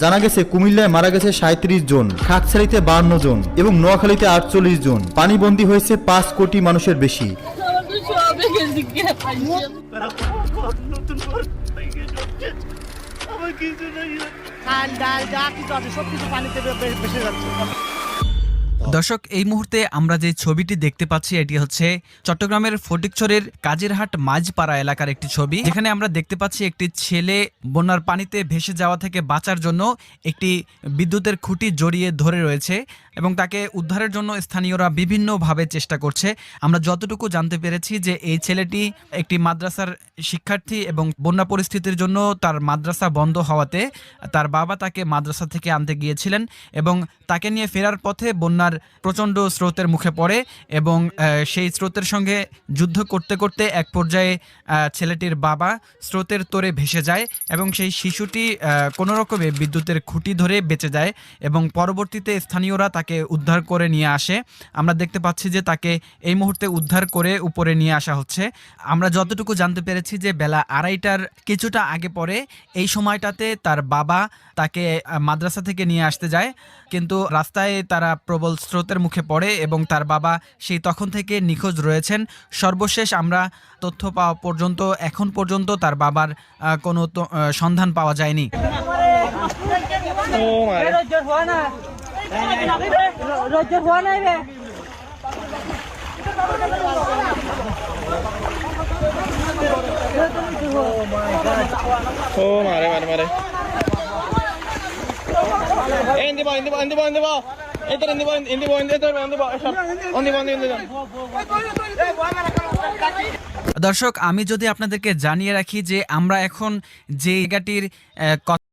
জানা গেছে, কুমিল্লায় মারা গেছে সাঁত্রিশ জন খাকছাড়িতে বান্ন জন এবং নোয়াখালীতে আটচল্লিশ জন। পানিবন্দী হয়েছে পাঁচ কোটি মানুষের বেশি। চাল ডাল, যা কিছু সব কিছু পানিতে বে- বে- যাচ্ছে। দর্শক, এই মুহূর্তে আমরা যে ছবিটি দেখতে পাচ্ছি, এটি হচ্ছে চট্টগ্রামের ফটিকছড়ের কাজিরহাট মাঝপাড়া এলাকার একটি ছবি। যেখানে আমরা দেখতে পাচ্ছি, একটি ছেলে বন্যার পানিতে ভেসে যাওয়া থেকে বাঁচার জন্য একটি বিদ্যুতের খুঁটি জড়িয়ে ধরে রয়েছে এবং তাকে উদ্ধারের জন্য স্থানীয়রা বিভিন্নভাবে চেষ্টা করছে। আমরা যতটুকু জানতে পেরেছি যে এই ছেলেটি একটি মাদ্রাসার শিক্ষার্থী এবং বন্যা পরিস্থিতির জন্য তার মাদ্রাসা বন্ধ হওয়াতে তার বাবা তাকে মাদ্রাসা থেকে আনতে গিয়েছিলেন এবং তাকে নিয়ে ফেরার পথে বন্যার প্রচণ্ড স্রোতের মুখে পড়ে এবং সেই স্রোতের সঙ্গে যুদ্ধ করতে করতে এক পর্যায়ে ছেলেটির বাবা স্রোতের তোরে ভেসে যায় এবং সেই শিশুটি আহ, কোনো রকমে বিদ্যুতের খুঁটি ধরে বেঁচে যায় এবং পরবর্তীতে স্থানীয়রা তাকে উদ্ধার করে নিয়ে আসে। আমরা দেখতে পাচ্ছি যে তাকে এই মুহূর্তে উদ্ধার করে উপরে নিয়ে আসা হচ্ছে। আমরা যতটুকু জানতে পেরেছি যে বেলা আড়াইটার কিছুটা আগে পরে এই সময়টাতে তার বাবা তাকে মাদ্রাসা থেকে নিয়ে আসতে যায়। কিন্তু রাস্তায় তারা প্রবল স্রোতের মুখে পড়ে এবং তার বাবা সেই তখন থেকে নিখোঁজ রয়েছেন। সর্বশেষ আমরা তথ্য পাওয়া পর্যন্ত এখন পর্যন্ত তার বাবার কোনো তো- সন্ধান পাওয়া যায়নি। রোজগার হওয়া নাই রে। Eh, দর্শক আমি যদি আপনাদেরকে জানিয়ে রাখি যে আমরা এখন যে জায়গাটির আহ, কথা